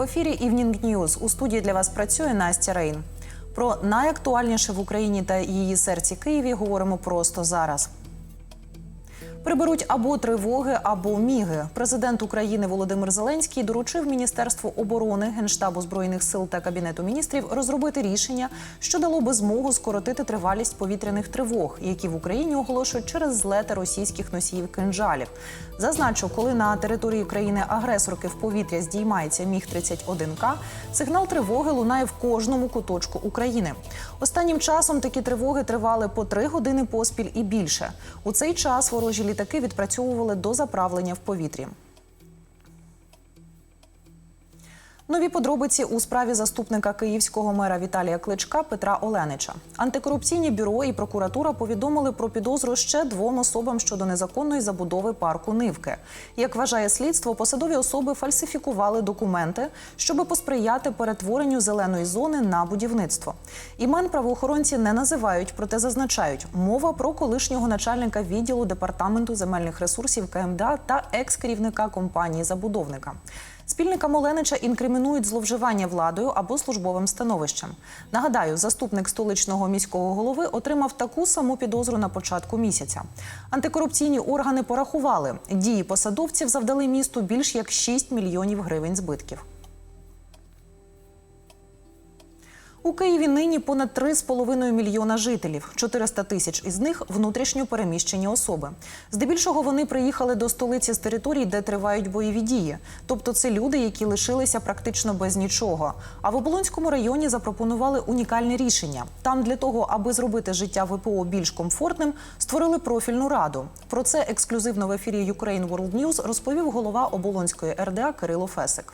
В ефірі Evening News. У студії для вас працює Настя Рейн. Про найактуальніше в Україні та її серці Києві говоримо просто зараз. Приберуть або тривоги, або міги. Президент України Володимир Зеленський доручив Міністерству оборони, Генштабу збройних сил та кабінету міністрів розробити рішення, що дало би змогу скоротити тривалість повітряних тривог, які в Україні оголошують через злети російських носіїв кинжалів. Зазначу, коли на території країни-агресорки в повітря здіймається міг 31 к сигнал тривоги лунає в кожному куточку України. Останнім часом такі тривоги тривали по три години поспіль і більше. У цей час ворожі літаки відпрацьовували до заправлення в повітрі. Нові подробиці у справі заступника київського мера Віталія Кличка Петра Оленича. Антикорупційні бюро і прокуратура повідомили про підозру ще двом особам щодо незаконної забудови парку Нивки. Як вважає слідство, посадові особи фальсифікували документи, щоби посприяти перетворенню зеленої зони на будівництво. Імен правоохоронці не називають, проте зазначають, мова про колишнього начальника відділу департаменту земельних ресурсів КМДА та екс-керівника компанії забудовника. Спільникам Оленича інкримінують зловживання владою або службовим становищем. Нагадаю, заступник столичного міського голови отримав таку саму підозру на початку місяця. Антикорупційні органи порахували, дії посадовців завдали місту більш як 6 мільйонів гривень збитків. У Києві нині понад 3,5 мільйона жителів. 400 тисяч із них внутрішньо переміщені особи. Здебільшого вони приїхали до столиці з територій, де тривають бойові дії. Тобто це люди, які лишилися практично без нічого. А в Оболонському районі запропонували унікальне рішення. Там для того, аби зробити життя ВПО більш комфортним, створили профільну раду. Про це ексклюзивно в ефірі Ukraine World News розповів голова Оболонської РДА Кирило Фесик.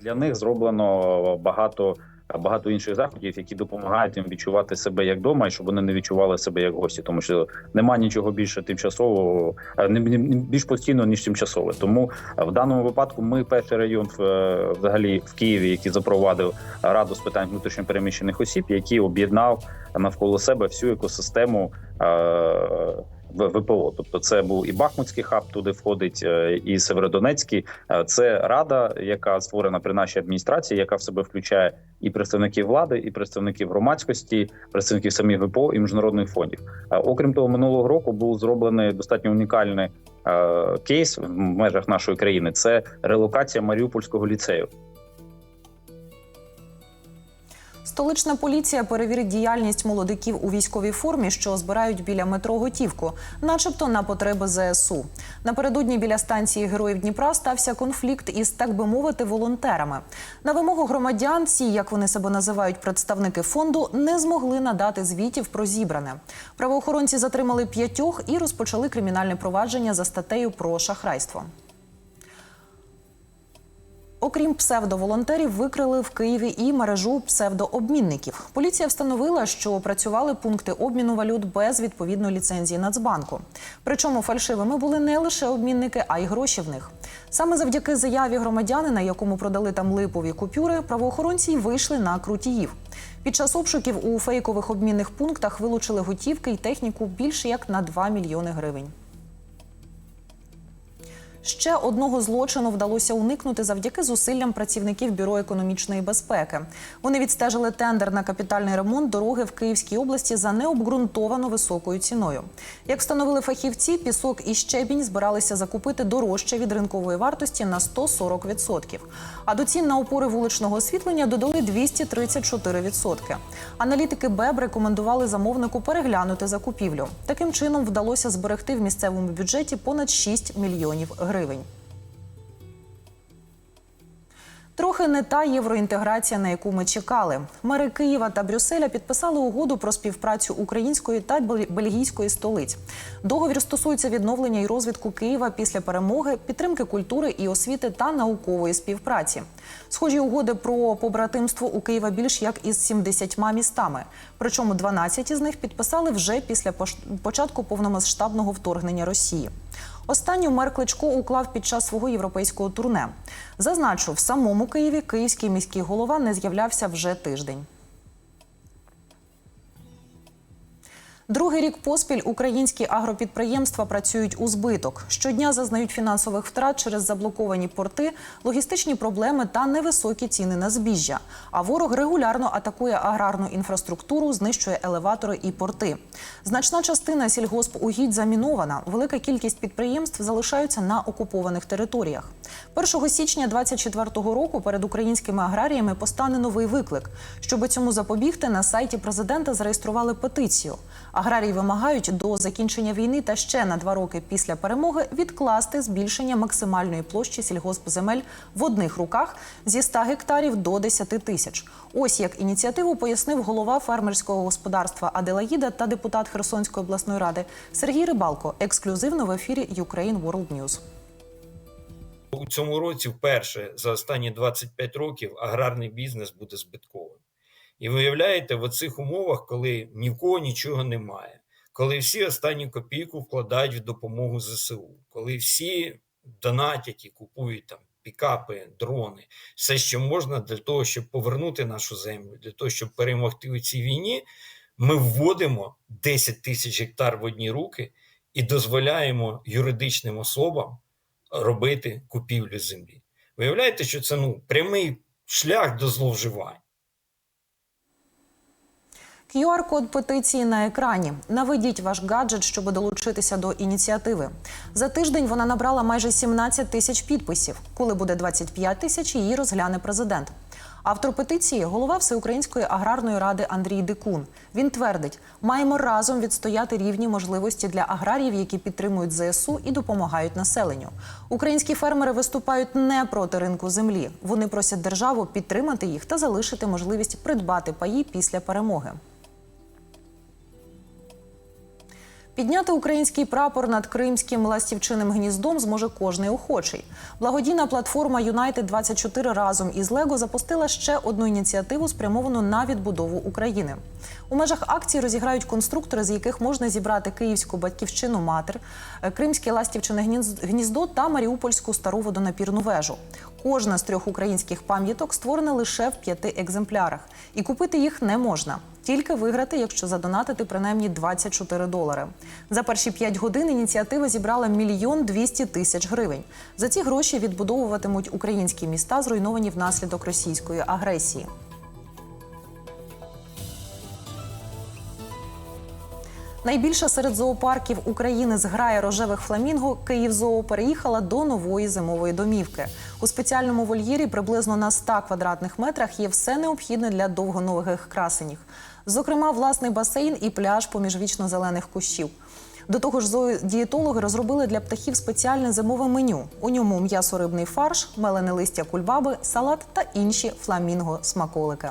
Для них зроблено багато. Багато інших заходів, які допомагають їм відчувати себе як вдома, і щоб вони не відчували себе як гості, тому що нема нічого більше тимчасового, не більш постійно ніж тимчасове. Тому в даному випадку ми перший район е, взагалі в Києві, який запровадив раду з питань внутрішньопереміщених осіб, який об'єднав навколо себе всю екосистему. В- ВПО, тобто це був і Бахмутський хаб, туди входить е, і Северодонецький. Е, Це рада, яка створена при нашій адміністрації, яка в себе включає і представників влади, і представників громадськості, представників самих ВПО і міжнародних фондів. Е, Окрім того, минулого року був зроблений достатньо унікальний кейс в межах нашої країни. Це релокація Маріупольського ліцею. Столична поліція перевірить діяльність молодиків у військовій формі, що збирають біля метро готівку, начебто на потреби ЗСУ. Напередодні біля станції Героїв Дніпра стався конфлікт із, так би мовити, волонтерами. На вимогу громадян, ці, як вони себе називають, представники фонду, не змогли надати звітів про зібране. Правоохоронці затримали п'ятьох і розпочали кримінальне провадження за статтею про шахрайство. Окрім псевдоволонтерів, викрили в Києві і мережу псевдообмінників. Поліція встановила, що працювали пункти обміну валют без відповідної ліцензії Нацбанку. Причому фальшивими були не лише обмінники, а й гроші в них. Саме завдяки заяві громадянина, якому продали там липові купюри, правоохоронці й вийшли на крутіїв. Під час обшуків у фейкових обмінних пунктах вилучили готівки й техніку більше як на 2 мільйони гривень. Ще одного злочину вдалося уникнути завдяки зусиллям працівників бюро економічної безпеки. Вони відстежили тендер на капітальний ремонт дороги в Київській області за необґрунтовано високою ціною. Як встановили фахівці, пісок і щебінь збиралися закупити дорожче від ринкової вартості на 140%. А до цін на опори вуличного освітлення додали 234%. Аналітики БЕБ рекомендували замовнику переглянути закупівлю. Таким чином вдалося зберегти в місцевому бюджеті понад 6 мільйонів гривень. Трохи не та євроінтеграція, на яку ми чекали. Мери Києва та Брюсселя підписали угоду про співпрацю української та бельгійської столиць. Договір стосується відновлення і розвитку Києва після перемоги, підтримки культури і освіти та наукової співпраці. Схожі угоди про побратимство у Києва більш як із 70 містами. Причому 12 із них підписали вже після початку повномасштабного вторгнення Росії. Останню мер Кличко уклав під час свого європейського турне. Зазначу, в самому Києві київський міський голова не з'являвся вже тиждень. Другий рік поспіль українські агропідприємства працюють у збиток. Щодня зазнають фінансових втрат через заблоковані порти, логістичні проблеми та невисокі ціни на збіжжя. А ворог регулярно атакує аграрну інфраструктуру, знищує елеватори і порти. Значна частина сільгоспугідь замінована. Велика кількість підприємств залишаються на окупованих територіях. 1 січня 2024 року перед українськими аграріями постане новий виклик. Щоб цьому запобігти, на сайті президента зареєстрували петицію. Аграрії вимагають до закінчення війни та ще на два роки після перемоги відкласти збільшення максимальної площі сільгоспземель в одних руках зі 100 гектарів до 10 тисяч. Ось як ініціативу пояснив голова фермерського господарства Аделаїда та депутат Херсонської обласної ради Сергій Рибалко. Ексклюзивно в ефірі Ukraine World News. У цьому році вперше за останні 25 років аграрний бізнес буде збитковим. І виявляєте, в оцих умовах, коли ні в кого нічого немає, коли всі останню копійку вкладають в допомогу ЗСУ, коли всі донатять і купують там пікапи, дрони, все, що можна для того, щоб повернути нашу землю, для того, щоб перемогти у цій війні, ми вводимо 10 тисяч гектар в одні руки і дозволяємо юридичним особам робити купівлю землі. Виявляєте, що це ну прямий шлях до зловживань. QR-код петиції на екрані. Наведіть ваш гаджет, щоб долучитися до ініціативи. За тиждень вона набрала майже 17 тисяч підписів. Коли буде 25 тисяч, її розгляне президент. Автор петиції голова Всеукраїнської аграрної ради Андрій Дикун. Він твердить, маємо разом відстояти рівні можливості для аграріїв, які підтримують ЗСУ і допомагають населенню. Українські фермери виступають не проти ринку землі. Вони просять державу підтримати їх та залишити можливість придбати паї після перемоги. Підняти український прапор над кримським ластівчиним гніздом зможе кожний охочий. Благодійна платформа Юнайтед 24 разом із Лего запустила ще одну ініціативу, спрямовану на відбудову України. У межах акції розіграють конструктори, з яких можна зібрати київську батьківщину матер, е, кримське ластівчине гніз- гніздо та маріупольську стару водонапірну вежу. Кожна з трьох українських пам'яток створена лише в п'яти екземплярах, і купити їх не можна. Тільки виграти, якщо задонатити принаймні 24 долари. За перші 5 годин ініціатива зібрала мільйон 200 тисяч гривень. За ці гроші відбудовуватимуть українські міста, зруйновані внаслідок російської агресії. Найбільша серед зоопарків України зграя рожевих фламінго Київзоо переїхала до нової зимової домівки. У спеціальному вольєрі приблизно на 100 квадратних метрах є все необхідне для довгоногих красенів. Зокрема, власний басейн і пляж поміж вічно-зелених кущів. До того ж, зоодієтологи розробили для птахів спеціальне зимове меню. У ньому м'ясо-рибний фарш, мелене листя кульбаби, салат та інші фламінго-смаколики.